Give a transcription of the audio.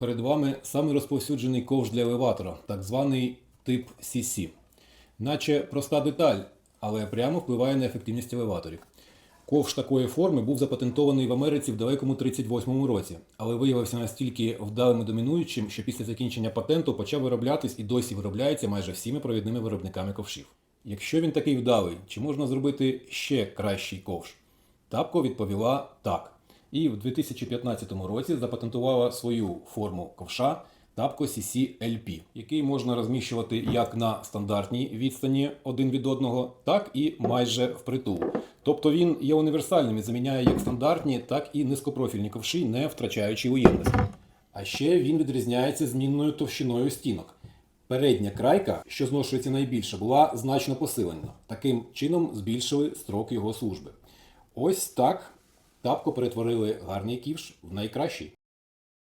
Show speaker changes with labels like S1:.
S1: Перед вами самий розповсюджений ковш для елеватора, так званий тип CC. Наче проста деталь, але прямо впливає на ефективність елеваторів. Ковш такої форми був запатентований в Америці в далекому 38-му році, але виявився настільки вдалим і домінуючим, що після закінчення патенту почав вироблятись і досі виробляється майже всіми провідними виробниками ковшів. Якщо він такий вдалий, чи можна зробити ще кращий ковш? Тапко відповіла так. І в 2015 році запатентувала свою форму ковша Tapco CC LP, який можна розміщувати як на стандартній відстані один від одного, так і майже впритул. Тобто він є універсальним і заміняє як стандартні, так і низькопрофільні ковші, не втрачаючи уємності. А ще він відрізняється змінною товщиною стінок. Передня крайка, що зношується найбільше, була значно посилена. Таким чином збільшили строк його служби. Ось так тапко перетворили гарний ківш в найкращий.